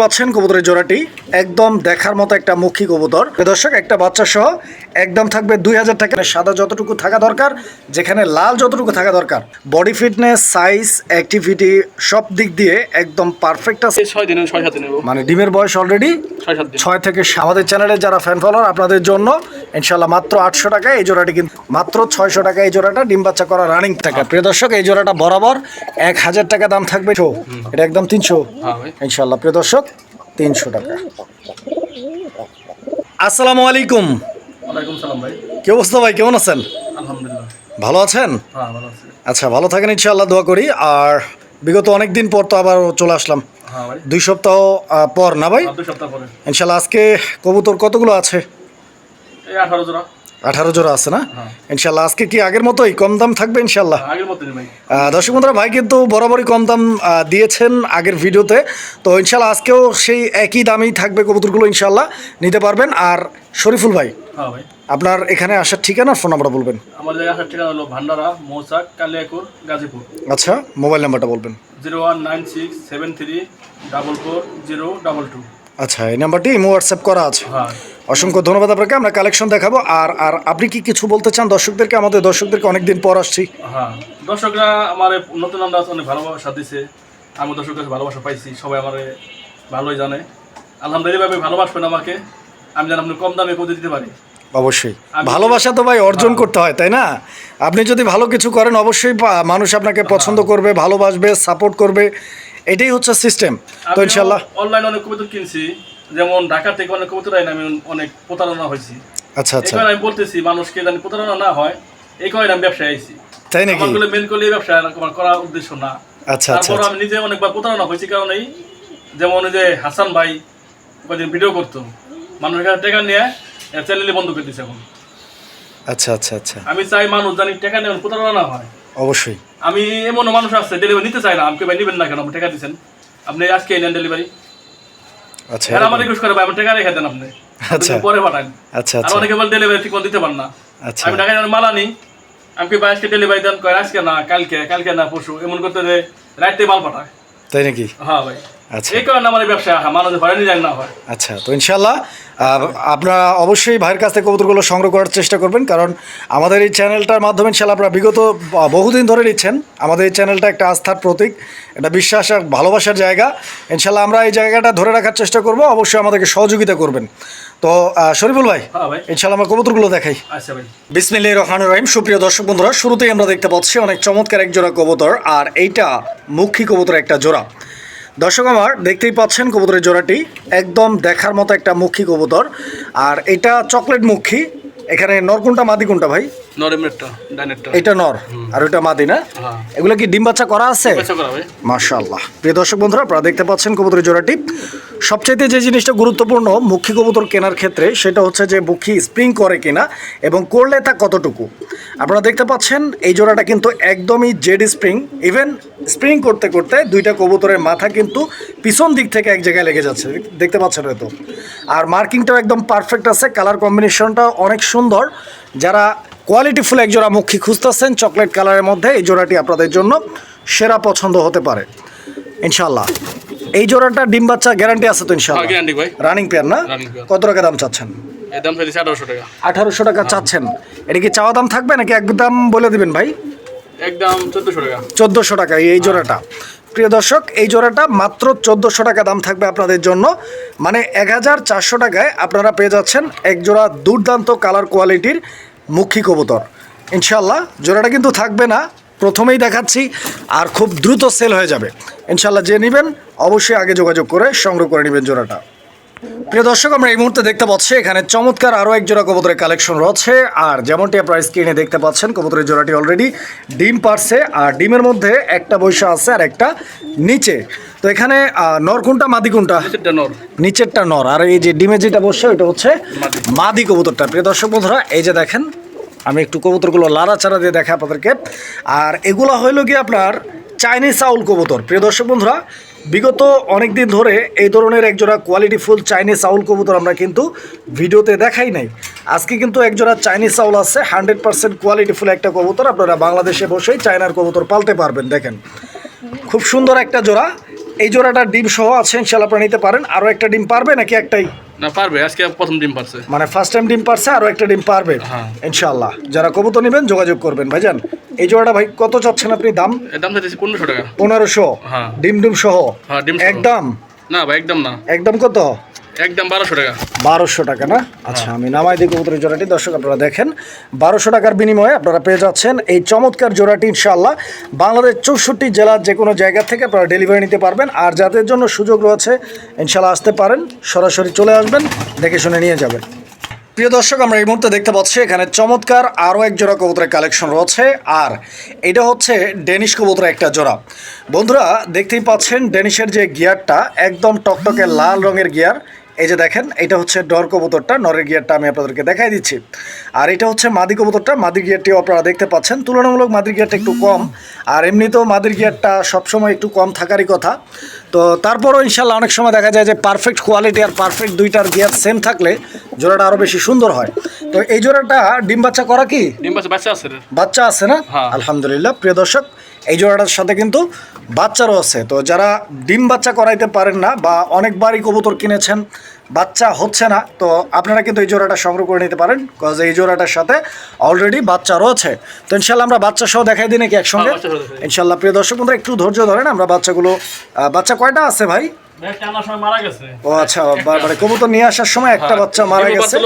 পাচ্ছেন কবুতরের জোড়াটি। একদম দেখার মতো একটা মুখী কবুতর। দর্শক একটা বাচ্চা সহ একদম থাকবে দুই হাজার টাকা। সাদা যতটুকু থাকা দরকার যেখানে লাল যতটুকু থাকা দরকার বডি ফিটনেস সাইজ অ্যাক্টিভিটি সব দিক দিয়ে একদম পারফেক্ট আছে। ছয় দিনে ছয় সাত দিনে। মানে ডিমের বয়স অলরেডি ছয় থেকে আমাদের চ্যানেলের যারা ফ্যান ফলোয়ার আপনাদের জন্য ইনশাল্লাহ মাত্র আটশো টাকা এই জোড়াটি কিন্তু মাত্র ছয়শো টাকা এই জোড়াটা ডিম বাচ্চা করা রানিং টাকা। প্রিয় দর্শক এই জোড়াটা বরাবর এক হাজার টাকা দাম থাকবে। এটা একদম তিনশো। হ্যাঁ ইনশাল্লাহ প্রিয় দর্শক তিনশো টাকা। আসসালামু আলাইকুম। কি অবস্থা ভাই কেমন আছেন? ভালো আছেন? হ্যাঁ ভালো আছি। আচ্ছা ভালো থাকেন ইনশাল্লাহ দোয়া করি। আর বিগত অনেক দিন পর তো আবার চলে আসলাম। হ্যাঁ দুই সপ্তাহ পর না ভাই? আর দুই সপ্তাহ পরে। ইনশাল্লাহ আজকে কবুতর কতগুলো আছে? এই আঠারো জোড়া আছে না? হ্যাঁ। ইনশাল্লাহ আজকে কি আগের মতোই কম দাম থাকবে ইনশাল্লাহ ভাই। দর্শক বন্ধুরা ভাই কিন্তু বরাবরই কম দাম দিয়েছেন আগের ভিডিওতে। তো ইনশাল্লাহ আজকেও সেই একই দামেই থাকবে কবুতরগুলো ইনশাল্লাহ নিতে পারবেন। আর শরীফুল ভাই হ্যাঁ আপনার এখানে আসার ঠিকানা ফোন নাম্বারটা বলবেন? আমার আসার ঠিকানা হলো ভান্ডারা মৌচাক কালিয়াকুর গাজীপুর। আচ্ছা মোবাইল নাম্বারটা বলবেন। Zero one nine six seven three double four zero double two. আচ্ছা এই নাম্বারটি ইমো হোয়াটসঅ্যাপ করা আছে। হ্যাঁ। অসংখ্য ধন্যবাদ আপনাকে আমরা কালেকশন দেখাবো। আর আর আপনি কি কিছু বলতে চান দর্শকদেরকে? আমাদের দর্শকদেরকে অনেকদিন পর আসছি। হ্যাঁ দর্শকরা আমার নতুন আমরা অনেক ভালোবাসা দিছে। আমি দর্শকের কাছে ভালোবাসা পাইছি সবাই আমার ভালোই জানে। আলহামদুলিল্লাহ ভালোবাসবেন আমাকে। আমি যেন আপনি কম দামে করে দিতে পারি। অবশ্যই। ভালোবাসা তো ভাই অর্জন করতে হয় তাই না? আপনি যদি ভালো কিছু করেন অবশ্যই মানুষ আপনাকে পছন্দ করবে ভালোবাসবে সাপোর্ট করবে। এটাই হচ্ছে সিস্টেম তো ইনশাল্লাহ। অনলাইনে অনেক কবুতর কিনছি। যেমন ঢাকা থেকে অনেক আইন আমি অনেক প্রতারণা হয়েছি। আচ্ছা আচ্ছা। আমি বলতেছি মানুষকে জানি প্রতারণা না হয় এই কারণে আমি ব্যবসায় আইছি। তাই নাকি? আমারগুলো মেন করলে ব্যবসা আমার করার উদ্দেশ্য না। আচ্ছা আচ্ছা তারপর আমি নিজে অনেকবার প্রতারণা হয়েছি কারণেই যেমন যে হাসান ভাই কদিন ভিডিও করতো মানুষের কাছে টাকা নিয়ে চ্যানেলে বন্ধ করে দিচ্ছে এখন। আচ্ছা আচ্ছা আচ্ছা। আমি চাই মানুষ জানি টাকা নিয়ে প্রতারণা না হয়। অবশ্যই। আমি এমন মানুষ আছে ডেলিভারি নিতে চাই না। আমাকে ভাই নিবেন না কেন? আপনি টাকা দিচ্ছেন আপনি আজকে নেন ডেলিভারি আচ্ছা আমার রিকোয়েস্ট করে ভাই আমার টাকা রেখে দেন আপনি আচ্ছা। পরে পাঠান। আচ্ছা আর আচ্ছা। অনেকে বলে ডেলিভারি ঠিক দিতে পারেন না। আচ্ছা। আমি টাকা মালা আনি আমি কি ভাই আজকে ডেলিভারি দেন কয় আজকে না কালকে কালকে না পরশু। এমন করতে রাতে মাল পাঠায়। তাই নাকি? হ্যাঁ ভাই। আচ্ছা। এই কারণে আমার ব্যবসা মানুষ হয়রানি যায় না হয়। আচ্ছা তো ইনশাল্লাহ আপনারা অবশ্যই ভাইয়ের কাছ থেকে কবুতরগুলো সংগ্রহ করার চেষ্টা করবেন কারণ আমাদের এই চ্যানেলটার মাধ্যমে ইনশাল্লাহ আপনারা বিগত বহুদিন ধরে নিচ্ছেন। আমাদের এই চ্যানেলটা একটা আস্থার প্রতীক একটা বিশ্বাস আর ভালোবাসার জায়গা। ইনশাল্লাহ আমরা এই জায়গাটা ধরে রাখার চেষ্টা করব অবশ্যই আমাদেরকে সহযোগিতা করবেন। তো শরীফুল ভাই হ্যাঁ ইনশাল্লাহ আমরা কবুতরগুলো দেখাই। বিসমিল্লি ভাই। বিসমিল্লাহ রহমান রহিম। সুপ্রিয় দর্শক বন্ধুরা শুরুতেই আমরা দেখতে পাচ্ছি অনেক চমৎকার এক জোড়া কবুতর আর এইটা মুখী কবুতর একটা জোড়া। দর্শক আমার দেখতেই পাচ্ছেন কবুতরের জোড়াটি একদম দেখার মতো একটা মুখী কবুতর। আর এটা চকলেট মুখী এখানে নর কোনটা মাদি কোনটা ভাই? নরেমেরটা এটা নর আর ওইটা মাদি না? হ্যাঁ। এগুলো কি ডিম বাচ্চা করা আছে? পয়সা করা মাশাআল্লাহ। প্রিয় দর্শক বন্ধুরা আপনারা দেখতে পাচ্ছেন কবুতরের জোড়াটি সবচাইতে যে জিনিসটা গুরুত্বপূর্ণ মুখী কবুতর কেনার ক্ষেত্রে সেটা হচ্ছে যে মুখী স্প্রিং করে কিনা এবং করলে তা কতটুকু। আপনারা দেখতে পাচ্ছেন এই জোড়াটা কিন্তু একদমই জেড স্প্রিং। ইভেন স্প্রিং করতে করতে দুইটা কবুতরের মাথা কিন্তু পিছন দিক থেকে এক জায়গায় লেগে যাচ্ছে। দেখতে পাচ্ছেন হয়তো। আর মার্কিংটাও একদম পারফেক্ট আছে। কালার কম্বিনেশনটা অনেক সুন্দর। যারা কোয়ালিটিফুল এক জোড়া মুখী খুঁজতেছেন চকলেট কালারের মধ্যে এই জোড়াটি আপনাদের জন্য সেরা পছন্দ হতে পারে। ইনশাল্লাহ এই জোড়াটা ডিম বাচ্চা গ্যারান্টি আছে তো ইনশাল্লাহ গ্যারান্টি ভাই। রানিং পেয়ার না? কত টাকা দাম চাচ্ছেন? এর দাম ফেলেছে আঠারোশো টাকা। আঠারোশো টাকা চাচ্ছেন। এটা কি চাওয়া দাম থাকবে নাকি একদম বলে দিবেন ভাই? একদম চোদ্দোশো টাকা। চোদ্দোশো টাকা এই জোড়াটা। প্রিয় দর্শক এই জোড়াটা মাত্র চোদ্দোশো টাকা দাম থাকবে আপনাদের জন্য। মানে এক হাজার চারশো টাকায় আপনারা পেয়ে যাচ্ছেন এক জোড়া দুর্দান্ত কালার কোয়ালিটির মুখী কবুতর। ইনশাল্লাহ জোড়াটা কিন্তু থাকবে না, প্রথমেই দেখাচ্ছি, আর খুব দ্রুত সেল হয়ে যাবে। ইনশাল্লাহ যে নেবেন, অবশ্যই আগে যোগাযোগ করে সংগ্রহ করে নেবেন জোড়াটা। প্রিয় দর্শক আমরা এই মুহূর্তে দেখতে পাচ্ছি এখানে চমৎকার আরও এক জোড়া কবুতরের কালেকশন রয়েছে। আর যেমনটি আপনারা স্ক্রিনে দেখতে পাচ্ছেন কবুতরের জোড়াটি অলরেডি ডিম পারছে। আর ডিমের মধ্যে একটা বৈশা আছে আর একটা নিচে। তো এখানে নর কোনটা মাদি কোনটা? নিচেরটা নর। আর এই যে ডিমে যেটা বসছে ওইটা হচ্ছে মাদি। কবুতরটা। প্রিয় দর্শক বন্ধুরা এই যে দেখেন আমি একটু কবুতরগুলো লাড়াচাড়া দিয়ে দেখা আপনাদেরকে। আর এগুলো হইল কি আপনার চাইনিজ আউল কবুতর। প্রিয় দর্শক বন্ধুরা বিগত অনেক দিন ধরে এই ধরনের একজোড়া কোয়ালিটি ফুল চাইনিজ চাউল কবুতর আমরা কিন্তু ভিডিওতে দেখাই নাই। আজকে কিন্তু একজোড়া চাইনিজ চাউল আছে হান্ড্রেড পার্সেন্ট কোয়ালিটিফুল একটা কবুতর। আপনারা বাংলাদেশে বসেই চায়নার কবুতর পালতে পারবেন, দেখেন। খুব সুন্দর একটা জোড়া। এই জোড়াটা ডিম সহ আছে ইনশাল্লাহ নিতে পারেন। আরও একটা ডিম পারবে নাকি একটাই? না পারবে আজকে প্রথম ডিম পারছে। মানে ফার্স্ট টাইম ডিম পারছে আরও একটা ডিম পারবে। ইনশাআল্লাহ। ইনশাল্লাহ যারা কবুতর নেবেন যোগাযোগ করবেন। ভাইজান এই জোড়াটা ভাই কত চাচ্ছেন আপনি দাম? দাম চাইতেছি পনেরোশো টাকা। পনেরোশো। হ্যাঁ। ডিম হ্যাঁ, ডিম সহ। একদম? না ভাই একদম না। একদম কত? একদম বারোশো টাকা। বারোশো টাকা না? আচ্ছা আমি নামাই দিই কবুতরের জোড়াটি, দর্শক আপনারা দেখেন। বারোশো টাকার বিনিময়ে আপনারা পেয়ে যাচ্ছেন এই চমৎকার জোড়াটি ইনশাল্লাহ বাংলাদেশ চৌষট্টি জেলার যে কোনো জায়গা থেকে আপনারা ডেলিভারি নিতে পারবেন। আর যাদের জন্য সুযোগ রয়েছে ইনশাল্লাহ আসতে পারেন। সরাসরি চলে আসবেন, দেখে শুনে নিয়ে যাবেন। প্রিয় দর্শক, আমরা এই মুহূর্তে দেখতে পাচ্ছি, এখানে চমৎকার আরও এক জোড়া কবুতরের কালেকশন রয়েছে। আর এটা হচ্ছে ডেনিশ কবুতরের একটা জোড়া। বন্ধুরা, দেখতেই পাচ্ছেন ডেনিশের যে গিয়ারটা, একদম টকটকে লাল রঙের গিয়ার। এই যে দেখেন এটা হচ্ছে ডর কবুতরটা নরের গিয়ারটা আমি আপনাদেরকে দেখাই দিচ্ছি। আর এটা হচ্ছে মাদি কবুতরটা মাদির গিয়ারটিও আপনারা দেখতে পাচ্ছেন। তুলনামূলক মাদির গিয়ারটা একটু কম আর এমনিতেও মাদির গিয়ারটা সবসময় একটু কম থাকারই কথা। তো তারপরও ইনশাল্লাহ অনেক সময় দেখা যায় যে পারফেক্ট কোয়ালিটি আর পারফেক্ট দুইটার গিয়ার সেম থাকলে জোড়াটা আরও বেশি সুন্দর হয়। তো এই জোড়াটা ডিম বাচ্চা করা কি? ডিম পারছে বাচ্চা আছে বাচ্চা আছে না? হ্যাঁ। আলহামদুলিল্লাহ। প্রিয় দর্শক এই জোড়াটার সাথে কিন্তু বাচ্চারও আছে। তো যারা ডিম বাচ্চা করাইতে পারেন না বা অনেকবারই কবুতর কিনেছেন বাচ্চা হচ্ছে না তো আপনারা কিন্তু এই জোড়াটা সংগ্রহ করে নিতে পারেন কজ এই জোড়াটার সাথে অলরেডি বাচ্চা রয়েছে তো ইনশাল্লাহ আমরা বাচ্চা সহ দেখাই দিই নাকি একসঙ্গে? হ্যাঁ। ইনশাল্লাহ প্রিয় দর্শক বন্ধুরা একটু ধৈর্য ধরেন আমরা বাচ্চাগুলো বাচ্চা কয়টা আছে ভাই? ও আচ্ছা কবুতর নিয়ে আসার সময় বাচ্চা মারা গেছে।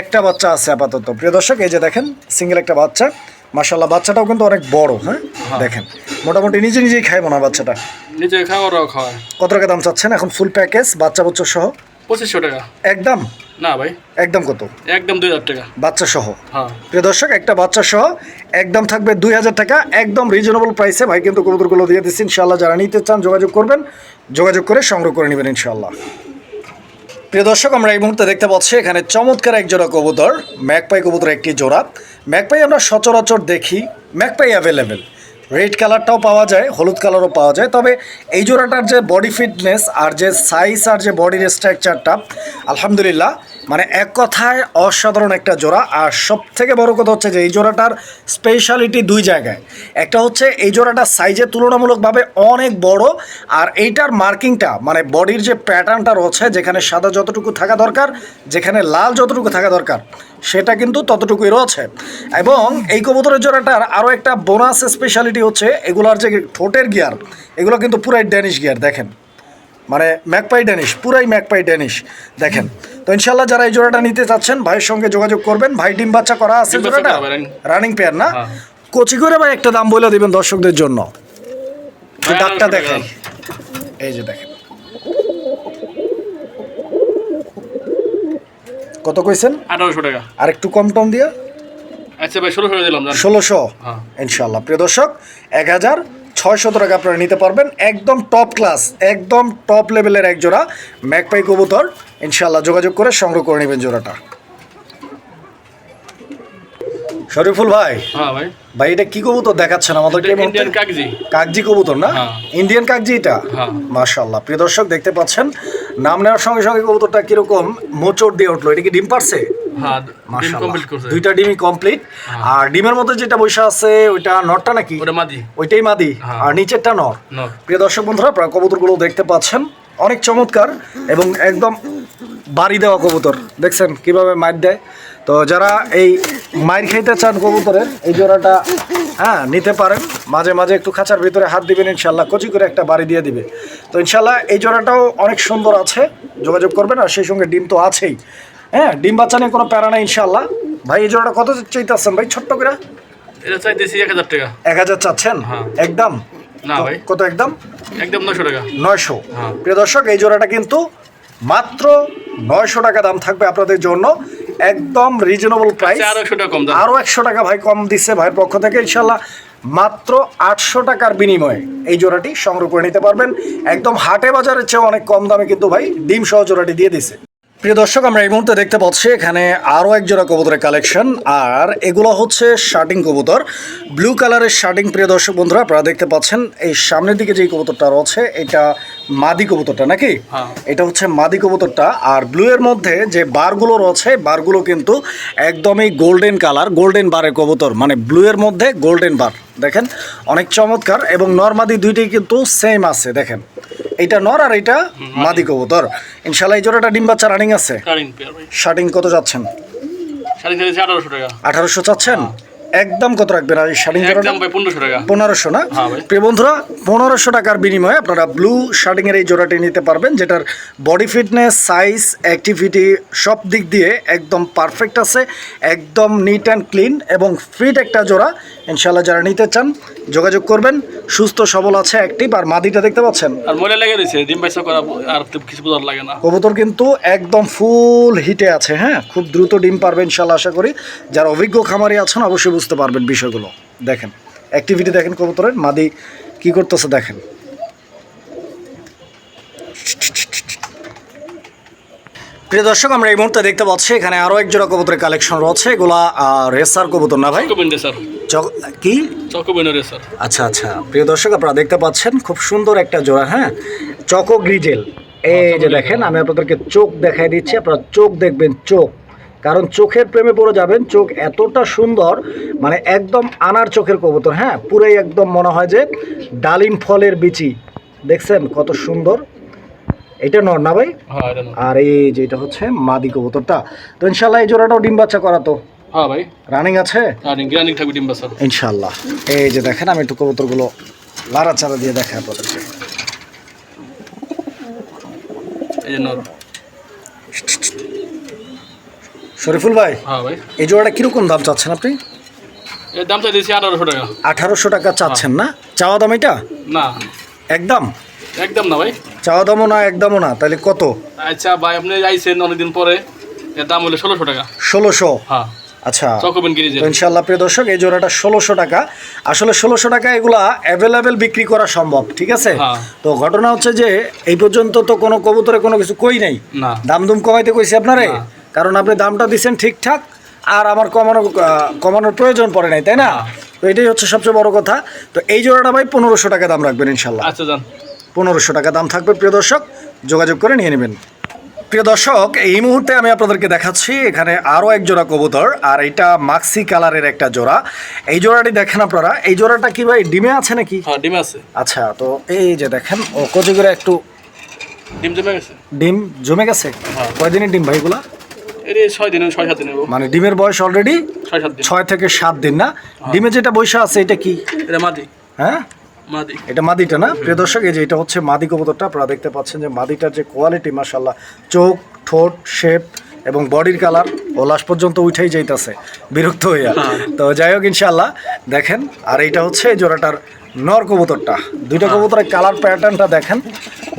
একটা বাচ্চা আছে আপাতত। প্রিয় দর্শক এই যে দেখেন সিঙ্গেল একটা বাচ্চা। মাশাল্লাহ বাচ্চাটাও কিন্তু অনেক বড় হ্যাঁ? দেখেন মোটামুটি নিজে নিজেই খাইবো না বাচ্চাটা? নিজে খাওয়া ওরাও খাওয়ায়। কত টাকা দাম চাচ্ছেন? এখন ফুল প্যাকেজ বাচ্চা বাচ্চা সহ? পঁচিশশো টাকা। একদম? না ভাই। একদম কত? একদম দুই হাজার টাকা। বাচ্চা সহ? হ্যাঁ। প্রিয় দর্শক একটা বাচ্চা সহ একদম থাকবে দুই হাজার টাকা একদম রিজনেবল প্রাইসে ভাই কিন্তু কবুতরগুলো দিয়ে দিচ্ছি ইনশাল্লাহ যারা নিতে চান যোগাযোগ করবেন যোগাযোগ করে সংগ্রহ করে নেবেন ইনশাল্লাহ প্রিয় দর্শক আমরা এই মুহূর্তে দেখতে পাচ্ছি এখানে চমৎকার এক জোড়া কবুতর ম্যাকপাই কবুতর একটি জোড়া। ম্যাকপাই আমরা সচরাচর দেখি, ম্যাকপাই অ্যাভেলেবেল রেড কালারটাও পাওয়া যায়, হলুদ কালারও পাওয়া যায়, তবে এই জোড়াটার যে বডি ফিটনেস আর যে সাইজ আর যে বডির স্ট্রাকচারটা আলহামদুলিল্লাহ মানে এক কথায় অসাধারণ একটা জোড়া, আর সব থেকে বড় কথা হচ্ছে যে এই জোড়াটার স্পেশালিটি দুই জায়গায়। একটা হচ্ছে এই জোড়াটার সাইজে তুলনামূলকভাবে অনেক বড়, আর এইটার মার্কিংটা মানে বডির যে প্যাটার্নটা রয়েছে, যেখানে সাদা যতটুকু থাকা দরকার, যেখানে লাল যতটুকু থাকা দরকার, সেটা কিন্তু ততটুকুই রয়েছে। এবং এই কবুতরের জোড়াটার আরও একটা বোনাস স্পেশালিটি হচ্ছে এগুলার যে ঠোঁটের গিয়ার এগুলো কিন্তু পুরাই ড্যানিশ গিয়ার দেখেন। মানে ম্যাকপাই ড্যানিশ পুরাই ম্যাকপাই ড্যানিশ দেখেন। তো ইনশাল্লাহ যারা এই জোড়াটা নিতে চাচ্ছেন ভাইয়ের সঙ্গে যোগাযোগ করবেন। ভাই ডিম বাচ্চা করা আছে জোড়াটা? রানিং পেয়ার না? হ্যাঁ। কচি করে ভাই একটা দাম বলে দিবেন দর্শকদের জন্য। ডাকটা টাকা। এই যে দেখেন। কত কইছেন? আঠারোশো টাকা। আর একটু কম টম দিয়ে? আচ্ছা ভাই ষোলোশো দিলাম। ষোলোশো? হ্যাঁ। ইনশাল্লাহ প্রিয় দর্শক এক হাজার ছয়শত টাকা আপনারা নিতে পারবেন। একদম টপ ক্লাস একদম টপ লেভেলের এক জোড়া ম্যাকপাই কবুতর। ইনশাল্লাহ যোগাযোগ করে সংগ্রহ করে নেবেন জোড়াটা। শরীফুল ভাই হ্যাঁ ভাই। ভাই এটা কি কবুতর দেখাচ্ছেন আমাদের ইন্ডিয়ান কাগজি কাগজি কবুতর না? হ্যাঁ। ইন্ডিয়ান কাগজি এটা? মাসা আল্লাহ প্রিয় দর্শক দেখতে পাচ্ছেন নাম নেওয়ার সঙ্গে সঙ্গে কবুতরটা কীরকম মোচড় দিয়ে উঠল। এটা কি ডিম পারছে? হ্যাঁ দুইটা ডিমই কমপ্লিট আর ডিমের মধ্যে যেটা বসে আছে ওইটা নরটা নাকি? ওইটাই মাদি। হ্যাঁ। আর নিচেরটা নর। প্রিয় দর্শক বন্ধুরা আপনারা কবুতরগুলো দেখতে পাচ্ছেন। অনেক চমৎকার এবং একদম বাড়ি দেওয়া কবুতর। দেখছেন কীভাবে মার দেয়। তো যারা এই মাইর খাইতে চান কবুতরের এই জোড়াটা হ্যাঁ নিতে পারেন। মাঝে মাঝে একটু খাঁচার ভিতরে হাত দিবেন ইনশাল্লাহ কচি করে একটা বাড়ি দিয়ে দিবে। তো ইনশাল্লাহ এই জোড়াটাও অনেক সুন্দর আছে। যোগাযোগ করবেন আর সেই সঙ্গে ডিম তো আছেই। হ্যাঁ ডিম বাচ্চা নিয়ে কোনো প্যারা নাই ইনশাল্লাহ। ভাই এই জোড়াটা কত চাইতেছেন ভাই? ছোট্ট করে? এটা চাইতেছি এক হাজার টাকা। এক হাজার চাচ্ছেন? হ্যাঁ। একদম? না ভাই। কত একদম? একদম নশো টাকা। নয়শো। হ্যাঁ। প্রিয় দর্শক এই জোড়াটা কিন্তু মাত্র নয়শো টাকা দাম থাকবে আপনাদের জন্য। একদম রিজনেবল প্রাইস আচ্ছা, আরও একশো টাকা একশো ভাই কম দিচ্ছে ভাইয়ের পক্ষ থেকে ইনশাল্লাহ মাত্র আটশো টাকার বিনিময়ে এই জোড়াটি সংগ্রহ করে নিতে পারবেন। একদম হাটে বাজারের চেয়ে অনেক কম দামে কিন্তু ভাই ডিম সহ জোড়াটি দিয়ে দিছে। প্রিয় দর্শক আমরা এই মুহূর্তে দেখতে পাচ্ছি এখানে আরও এক জোড়া কবুতরের কালেকশন আর এগুলো হচ্ছে শার্টিং কবুতর ব্লু কালারের শার্টিং। প্রিয় দর্শক বন্ধুরা আপনারা দেখতে পাচ্ছেন এই সামনের দিকে যেই কবুতরটা রয়েছে এটা মাদি কবুতরটা নাকি? হ্যাঁ। এটা হচ্ছে মাদি কবুতরটা আর ব্লু এর মধ্যে যে বারগুলো রয়েছে বারগুলো কিন্তু একদমই গোল্ডেন কালার গোল্ডেন বারের কবুতর মানে ব্লু এর মধ্যে গোল্ডেন বার। দেখেন অনেক চমৎকার এবং নর্মাদি দুইটাই কিন্তু সেম আছে দেখেন। এইটা নর আর এটা মাদি। কবুতর। ইনশাল্লাহ এই জোড়াটা ডিম বাচ্চা রানিং আছে। কারিং পেয়ার ভাই। শার্টিং কত যাচ্ছেন আঠারোশো চাচ্ছেন? একদম কত রাখবেন? আর শার্টিং একদম ভাই পনেরোশো টাকা। পনেরোশো না? হ্যাঁ। প্রিয় বন্ধুরা পনেরোশো টাকার বিনিময়ে আপনারা ব্লু শার্টিংয়ের এই জোড়াটি নিতে পারবেন যেটার বডি ফিটনেস সাইজ অ্যাক্টিভিটি সব দিক দিয়ে একদম পারফেক্ট আছে একদম নিট অ্যান্ড ক্লিন এবং ফিট একটা জোড়া। ইনশাল্লাহ যারা নিতে চান যোগাযোগ করবেন। সুস্থ সবল আছে অ্যাক্টিভ আর মাদিটা দেখতে পাচ্ছেন? আর ময়লা লেগে দিয়েছে ডিম বাইসা করা আর কিছু বোঝার লাগে না। কবুতর কিন্তু একদম ফুল হিটে আছে হ্যাঁ? খুব দ্রুত ডিম পারবে ইনশাল্লাহ আশা করি। যারা অভিজ্ঞ খামারি আছেন অবশ্যই বুঝতে পারবেন বিষয়গুলো। দেখেন অ্যাক্টিভিটি দেখেন কবুতরের মাদি কি করতেছে দেখেন। প্রিয় দর্শক আমরা এই মুহূর্তে দেখতে পাচ্ছি এখানে আরও এক জোড়া কবুতরের কালেকশন রয়েছে। এগুলা রেসার কবুতর না ভাই? কি? আচ্ছা আচ্ছা। প্রিয় দর্শক আপনারা দেখতে পাচ্ছেন খুব সুন্দর একটা জোড়া হ্যাঁ? Choco grizzle. এই যে দেখেন আমি আপনাদেরকে চোখ দেখাই দিচ্ছি আপনারা চোখ দেখবেন চোখ। কারণ চোখের প্রেমে পড়ে যাবেন চোখ এতটা সুন্দর মানে একদম আনার চোখের কবুতর হ্যাঁ? পুরাই একদম মনে হয় যে ডালিম ফলের বিচি। দেখছেন কত সুন্দর? এটা নর না ভাই? হ্যাঁ আর এই যে এটা হচ্ছে মাদি কবুতরটা। তো ইনশাল্লাহ এই জোড়াটাও ডিম বাচ্চা করাতো হ্যাঁ ভাই। রানিং আছে? রানিং থাকবে ডিম বাসা ইনশাল্লাহ এই যে দেখেন আমি একটু কবুতরগুলো লাড়াচাড়া দিয়ে দেখাই আপনাদেরকে। এই যে নর। শরীফুল ভাই হ্যাঁ ভাই। এই জোড়াটা কীরকম দাম চাচ্ছেন আপনি? এর দাম চাই দিয়েছি আঠারোশো টাকা। আঠারোশো টাকা চাচ্ছেন না? চাওয়া দাম এটা? না। একদম? একদম না ভাই। চাওয়া দামও না একদমও না তাহলে কত? আচ্ছা ভাই আপনি আইসেন অনেকদিন পরে এর দাম হলো ষোলোশো টাকা। ষোলোশো? হ্যাঁ। আচ্ছা। ইনশাল্লাহ প্রিয় দর্শক এই জোড়াটা ষোলোশো টাকা। আসলে ষোলোশো টাকা এগুলা অ্যাভেলেবেল বিক্রি করা সম্ভব ঠিক আছে? হ্যাঁ। তো ঘটনা হচ্ছে যে এই পর্যন্ত তো কোনো কবুতরে কোনো কিছু কই নাই। না। দাম দুম কমাইতে কইছি আপনারে। কারণ আপনি দামটা দিচ্ছেন ঠিকঠাক আর আমার কমানো কমানোর প্রয়োজন পড়ে নাই তাই না। তো এটাই হচ্ছে সবচেয়ে বড় কথা। তো এই জোড়াটা ভাই পনেরোশো টাকা দাম রাখবেন ইনশাল্লাহ। আচ্ছা যান পনেরোশো টাকা দাম থাকবে প্রিয় দর্শক। যোগাযোগ করে নিয়ে নেবেন। প্রিয় দর্শক এই মুহূর্তে আমি আপনাদেরকে দেখাচ্ছি এখানে আরও এক জোড়া কবুতর আর এটা মাক্সি কালারের একটা জোড়া। এই জোড়াটি দেখেন আপনারা। এই জোড়াটা কি ভাই ডিমে আছে নাকি? হ্যাঁ ডিম আছে। আচ্ছা তো এই যে দেখেন ও কচি করে একটু ডিম জমে গেছে। ডিম জমে গেছে? হ্যাঁ। কয়দিনের ডিম ভাইগুলা এর এই ছয় দিন ছয় সাত দিন নেব মানে ডিমের বয়স অলরেডি ছয় সাত দিন। ছয় থেকে সাত দিন না? ডিমে যেটা বৈশা আছে এটা কি? এটা মাদি। হ্যাঁ? মাদি। এটা মাদিটা না? প্রিয় দর্শক এই যে এটা হচ্ছে মাদি কবুতরটা আপনারা দেখতে পাচ্ছেন যে মাদিটার যে কোয়ালিটি মাসাল্লাহ চোখ ঠোঁট শেপ এবং বডির কালার ও লাস্ট পর্যন্ত উঠেই যাইতেছে বিরক্ত হইয়া। তো যাই হোক ইনশাল্লাহ দেখেন আর এইটা হচ্ছে জোড়াটার নর কবুতরটা। দুইটা কবুতরের কালার প্যাটার্নটা দেখেন।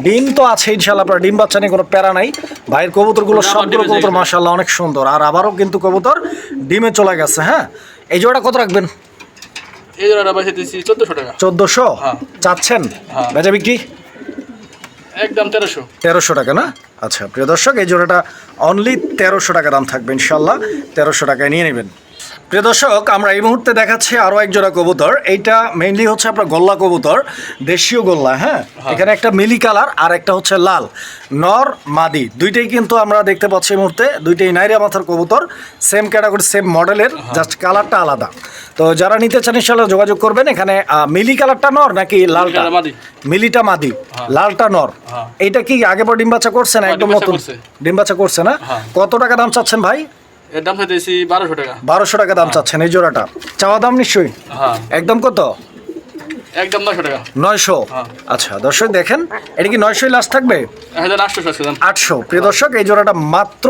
ডিম তো আছে ইনশাল্লাহ আপনার ডিম বাচ্চা নিয়ে কোনো প্যারা নাই। ভাইয়ের কবুতরগুলো সবগুলো কবুতর মাসাল্লাহ অনেক সুন্দর। আর আবারও কিন্তু কবুতর ডিমে চলে গেছে হ্যাঁ? এই জোড়াটা কত রাখবেন? এই জোড়াটা বাইসে দিচ্ছি চোদ্দোশো টাকা। চোদ্দোশো? হ্যাঁ। চাচ্ছেন? হ্যাঁ। বেচা বিক্রি? একদম তেরোশো। তেরোশো টাকা না? আচ্ছা প্রিয় দর্শক এই জোড়াটা অনলি তেরোশো টাকা দাম থাকবে ইনশাল্লাহ তেরোশো টাকায় নিয়ে নেবেন। প্রিয় দর্শক আমরা এই মুহূর্তে দেখাচ্ছি আরও এক জোড়া কবুতর। এইটা মেইনলি হচ্ছে আপনার গোল্লা কবুতর দেশীয় গোল্লা হ্যাঁ? এখানে একটা মিলি কালার আর একটা হচ্ছে লাল। নর মাদি দুইটাই কিন্তু আমরা দেখতে পাচ্ছি এই মুহূর্তে দুইটাই নাইরা মাথার কবুতর সেম ক্যাটাগরি সেম মডেলের জাস্ট কালারটা আলাদা। তো যারা নিতে চান ইনশাল্লাহ যোগাযোগ করবেন এখানে মিলি কালারটা নর নাকি লালটা? মিলিটা মাদি হ্যাঁ। লালটা নর। হ্যাঁ। এইটা কি আগে পর ডিম বাচ্চা করছে না হ্যাঁ, একদম নতুন? করছে। ডিম বাচ্চা করছে না? হ্যাঁ। কত টাকা দাম চাচ্ছেন ভাই? এর দাম চাই বারোশো টাকা। বারোশো টাকা দাম চাচ্ছেন এই জোড়াটা। চাওয়া দাম নিশ্চয়ই? হ্যাঁ। একদম কত? একদম নশো টাকা। নয়শো? হ্যাঁ। আচ্ছা দর্শক দেখেন এটা কি নয়শোই লাস্ট থাকবে? আটশো। প্রিয় দর্শক এই জোড়াটা মাত্র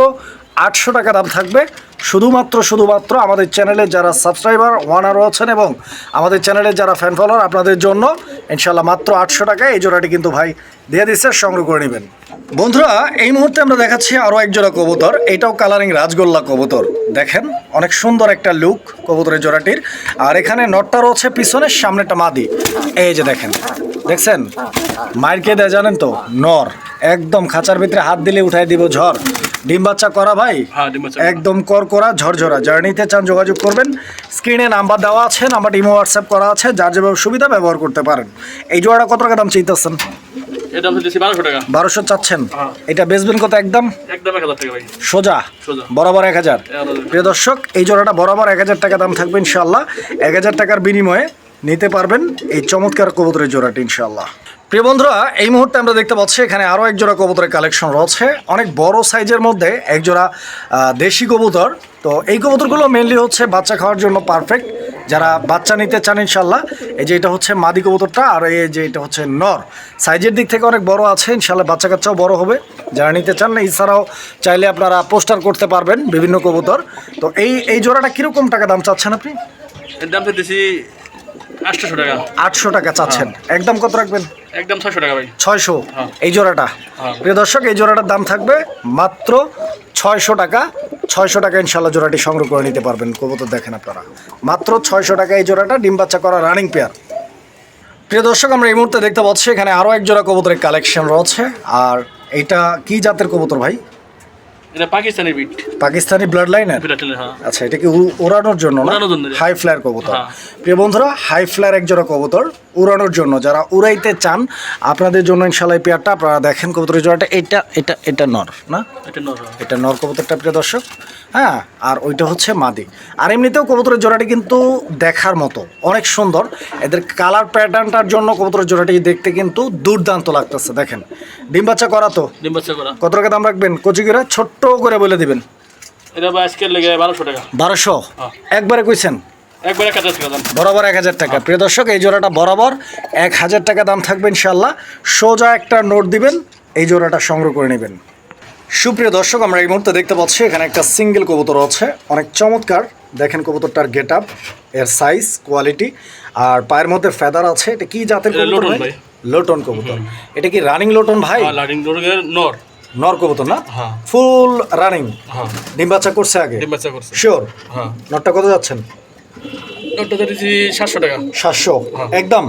আটশো টাকা দাম থাকবে। শুধুমাত্র শুধুমাত্র আমাদের চ্যানেলে যারা সাবস্ক্রাইবার, ওয়ানার রয়েছেন এবং আমাদের চ্যানেলে যারা ফ্যান ফলোয়ার আপনাদের জন্য ইনশাল্লাহ মাত্র আটশো টাকায় এই জোড়াটি কিন্তু ভাই দিয়ে দিচ্ছে সংগ্রহ করে নেবেন। বন্ধুরা, এই মুহূর্তে আমরা দেখাচ্ছি আরও এক জোড়া কবুতর। এটাও কালারিং রাজগোল্লা কবুতর। দেখেন, অনেক সুন্দর একটা লুক কবুতরের জোড়াটির। আর এখানে নটটা রয়েছে পিছনের সামনেটা মাদি। এই যে দেখেন, দেখছেন? মায়ের কে দেয় জানেন তো? নর। একদম খাঁচার ভিতরে হাত দিলে উঠাই দিব ঝড়। ডিম বাচ্চা করা ভাই? হ্যাঁ একদম করকরা ঝরঝরা। যারা নিতে চান যোগাযোগ করবেন। স্ক্রিনে নাম্বার দেওয়া আছে নাম্বার ডিমো হোয়াটসঅ্যাপ করা আছে যার যেভাবে সুবিধা ব্যবহার করতে পারেন। এই জোড়াটা কত টাকা দাম চাইতেছেন? বারোশো চাচ্ছেন? হ্যাঁ। এটা বেচবেন কত একদম? সোজা। বরাবর এক হাজার। এক হাজার। প্রিয় দর্শক এই জোড়াটা বরাবর এক হাজার টাকা দাম থাকবে ইনশাল্লাহ এক হাজার টাকার বিনিময়ে নিতে পারবেন এই চমৎকার কবুতরের জোড়াটি ইনশাল্লাহ প্রিয় বন্ধুরা, এই মুহূর্তে আমরা দেখতে পাচ্ছি এখানে আরও একজোড়া কবুতরের কালেকশন রয়েছে। অনেক বড় সাইজের মধ্যে একজোড়া দেশি কবুতর। তো এই কবুতরগুলো মেনলি হচ্ছে বাচ্চা খাওয়ার জন্য পারফেক্ট যারা বাচ্চা নিতে চান ইনশাল্লাহ এই যে এটা হচ্ছে মাদি কবুতরটা আর এই যে এটা হচ্ছে নর। সাইজের দিক থেকে অনেক বড় আছে ইনশাল্লাহ বাচ্চা কাচ্চাও বড় হবে। যারা নিতে চান না এছাড়াও চাইলে আপনারা পোস্টার করতে পারবেন বিভিন্ন কবুতর। তো এই এই জোড়াটা কীরকম টাকা দাম চাচ্ছেন আপনি? এর দাম চাইতেছি আটশোশো টাকা। আটশো টাকা চাচ্ছেন। একদম কত রাখবেন? একদম ছয়শো টাকা ভাই। ছয়শো? হ্যাঁ। এই জোড়াটা? হ্যাঁ। প্রিয় দর্শক এই জোড়াটার দাম থাকবে মাত্র ছয়শো টাকা। ছয়শো টাকা ইনশাল্লাহ জোড়াটি সংগ্রহ করে নিতে পারবেন। কবুতর দেখেন আপনারা। মাত্র ছয়শো টাকা এই জোড়াটা ডিম বাচ্চা করা রানিং পেয়ার প্রিয় দর্শক আমরা এই মুহূর্তে দেখতে পাচ্ছি এখানে আরও এক জোড়া কবুতরের কালেকশন রয়েছে। আর এইটা কি জাতের কবুতর ভাই? এটা পাকিস্তানি বিট পাকিস্তানি ব্লাড লাইনের হ্যাঁ। আচ্ছা এটা কি উড়ানোর জন্য না? হাই ফ্লায়ার কবুতর। হ্যাঁ। প্রিয় বন্ধুরা হাই ফ্লায়ার এক জোড়া কবুতর উড়ানোর জন্য। যারা উড়াইতে চান আপনাদের জন্য ইনশাল্লাহ এই পেয়ারটা আপনারা দেখেন কবুতরের জোড়াটা। এটা এটা এটা নর না? এটা নর এটা নর কবুতরটা প্রিয় দর্শক। হ্যাঁ আর ওইটা হচ্ছে মাদি। আর এমনিতেও কবুতরের জোড়াটি কিন্তু দেখার মতো অনেক সুন্দর। এদের কালার প্যাটার্নটার জন্য কবুতরের জোড়াটি দেখতে কিন্তু দুর্দান্ত লাগতেছে দেখেন। ডিম বাচ্চা করা তো? ডিম বাচ্চা করা। কত টাকা দাম রাখবেন? কচিগুড়া ছোট্ট করে বলে দিবেন। এটা বা আজকের লেগে বারোশো টাকা। বারোশো? হ্যাঁ। একবারে কইছেন? বরাবর এক হাজার টাকা। প্রিয় দর্শক এই জোড়াটা বরাবর এক হাজার টাকা দাম থাকবে ইনশাল্লাহ সোজা একটা নোট দিবেন এই জোড়াটা সংগ্রহ করে নেবেন। সুপ্রিয় দর্শক আমরা এই মুহূর্তে দেখতে পাচ্ছি এখানে একটা সিঙ্গেল কবুতর আছে। অনেক চমৎকার। দেখেন কবুতরটার গেট আপ এর সাইজ কোয়ালিটি আর পায়ের মধ্যে ফেদার আছে। এটা কি জাতের কবুতর লোটন কবুতর। এটা কি রানিং লোটন ভাই? হ্যাঁ নর। নর কবুতর না? হ্যাঁ। ফুল রানিং হ্যাঁ। ডিম বাচ্চা করছে আগে? ডিম বাচ্চা করছে। শিওর হ্যাঁ। নটটা কত যাচ্ছেন? নরটা দিয়েছি সাতশো টাকা। সাতশো? হ্যাঁ। একদম?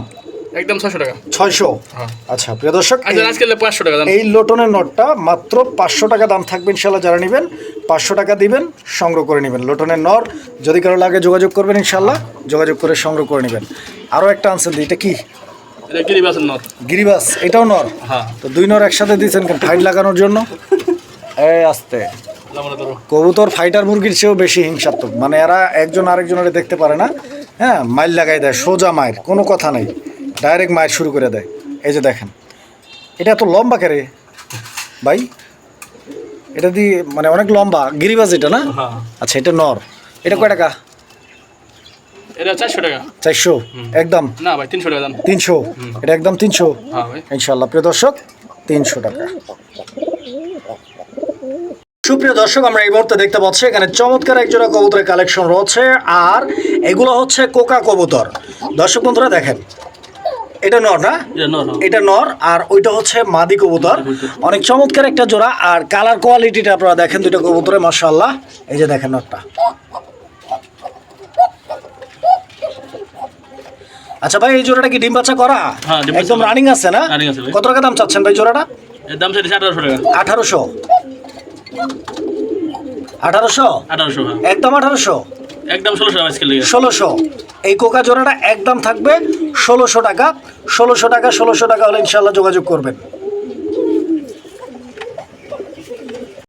একদম ছয়শো টাকা। ছয়শো? হ্যাঁ। আচ্ছা প্রিয় দর্শক আচ্ছা পাঁচশো টাকা এই লোটনের নোটটা মাত্র পাঁচশো টাকা দাম থাকবে ইনশাল্লাহ যারা নেবেন পাঁচশো টাকা দিবেন সংগ্রহ করে নেবেন। লোটনের নর যদি কারও লাগে যোগাযোগ করবেন ইনশাল্লাহ যোগাযোগ করে সংগ্রহ করে নেবেন। আরও একটা আনসার দিই এটা কি? এটা গিরিবাসের নর। গিরিবাস এটাও নর? হ্যাঁ। তো দুই নর একসাথে দিয়েছেন কেন? ফাইট লাগানোর জন্য? এই আস্তে। কবুতর ফাইটার মুরগির চেয়েও বেশি হিংসাত্মক। মানে এরা একজন আরেকজনের দেখতে পারে না। হ্যাঁ মাইল লাগাই দেয় সোজা মায়ের কোনো কথা নেই। ডাইরেক্ট মায়ের শুরু করে দেয়। এই যে দেখেন। এটা এত লম্বা কেরে? ভাই এটা দিয়ে মানে অনেক লম্বা। গিরিবাজ এটা না? হ্যাঁ। আচ্ছা এটা নর। এটা কয় টাকা? এটা চারশো টাকা। চারশো? একদম? না ভাই তিনশো টাকা দাম। তিনশো? এটা একদম তিনশো? হ্যাঁ ইনশাল্লাহ প্রিয় দর্শক তিনশো টাকা। সুপ্রিয় দর্শক আমরা এই মুহূর্তে দেখতে পাচ্ছি এখানে চমৎকার একজোড়া কবুতরের কালেকশন রয়েছে আর এগুলো হচ্ছে কোকা কবুতর। দর্শক বন্ধুরা দেখেন। এটা নর না? এটা নর হ্যাঁ। আর ওইটা হচ্ছে মাদি কবুতর। অনেক চমৎকার একটা জোড়া আর কালার কোয়ালিটিটা আপনারা দেখেন দুটো কবুতরে মাশাআল্লাহ। এই যে দেখেন নরটা। আচ্ছা ভাই এই জোড়াটা কি ডিম বাচ্চা করা? হ্যাঁ, একদম রানিং আছে না। কত টাকা দাম চাচ্ছেন ভাই জোড়াটা? এর দাম চাইছি আঠারোশো টাকা। আঠারোশো। আঠারোশো? আঠারোশো হ্যাঁ। একদম আঠারোশো? একদম ষোলোশো টাকা ষোলোশো। এই কোকা জোড়াটা একদম থাকবে ষোলোশো টাকা। ষোলোশো টাকা ষোলোশো টাকা হলে ইনশাল্লাহ যোগাযোগ করবেন।